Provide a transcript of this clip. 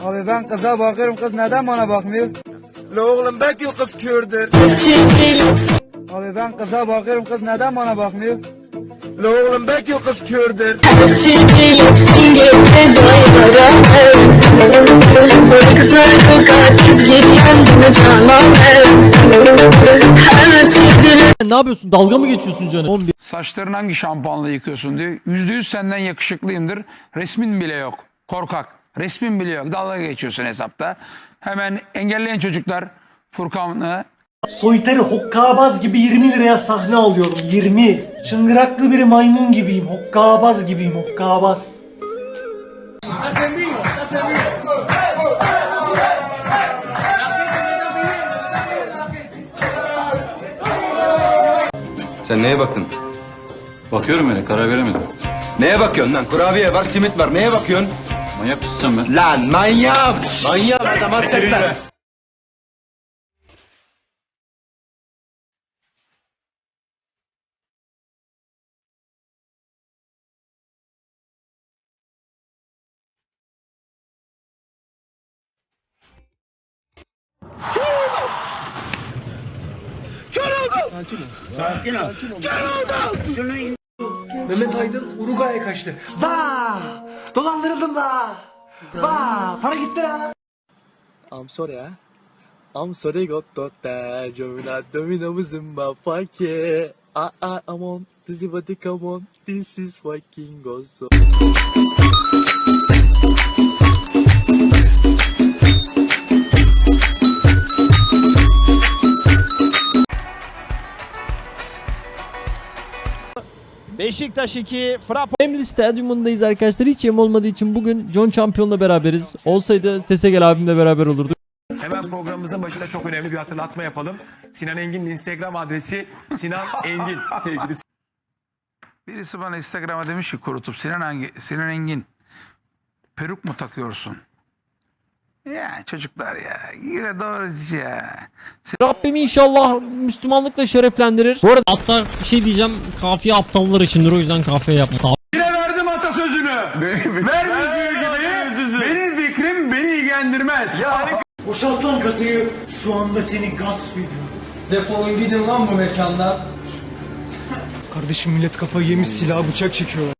Abi ben kıza bakıyorum kız neden bana bakmıyor? La oğlum belki o kız kördür. Abi ben kıza bakıyorum kız neden bana bakmıyor? La oğlum belki o kız kördür. Ne yapıyorsun? Dalga mı geçiyorsun canım? 11 Saçlarını hangi şampuanla yıkıyorsun diyor. Yüzde yüz senden yakışıklıyımdır. Resmin bile yok. Korkak. Resmin bile yok. Dalga geçiyorsun hesapta. Hemen engelleyen çocuklar Furkan'ı Soytarı hokkabaz gibi 20 liraya sahne alıyorum 20. Çıngıraklı bir maymun gibiyim hokkabaz gibiyim hokkabaz. Sen neye baktın? Bakıyorum öyle karar veremedim. Neye bakıyorsun lan? Kurabiye var, simit var. Neye bakıyorsun? Manyak mısın sen be? Lan manyak! Manyak adam hakikaten. Mehmet Aydın Uruguay'a kaçtı. Vaa! Dolandırıldım da. Vaa! Para gitti la. I'm sorry, ah. I'm sorry, got to that. Jovina, domino, zumba, fuck yeah. I, I, I'm on. This is what they come on. This is fucking awesome. Beşiktaş 2, Frap Wembley Stadyumundayız arkadaşlar. Hiç yem olmadığı için bugün John Champion'la beraberiz. Olsaydı Sese Gel abimle beraber olurduk. Hemen programımızın başında çok önemli bir hatırlatma yapalım. Sinan Engin'in Instagram adresi Sinan Engin sevgili Birisi bana Instagram'a demiş ki kurutup Sinan, Hangi, Sinan Engin peruk mu takıyorsun? Ya çocuklar ya yine doğru ya. Rabbim inşallah Müslümanlıkla şereflendirir. Bu arada hatta bir şey diyeceğim. Kafiye aptallar içindir o yüzden kafiye yapma. Sağ Yine verdim atasözünü. Ver müziği Benim fikrim beni ilgilendirmez. Boşalt lan kasayı. Şu anda seni gasp ediyorum. Defolun gidin lan bu mekandan. Kardeşim millet kafayı yemiş silah bıçak çekiyorlar.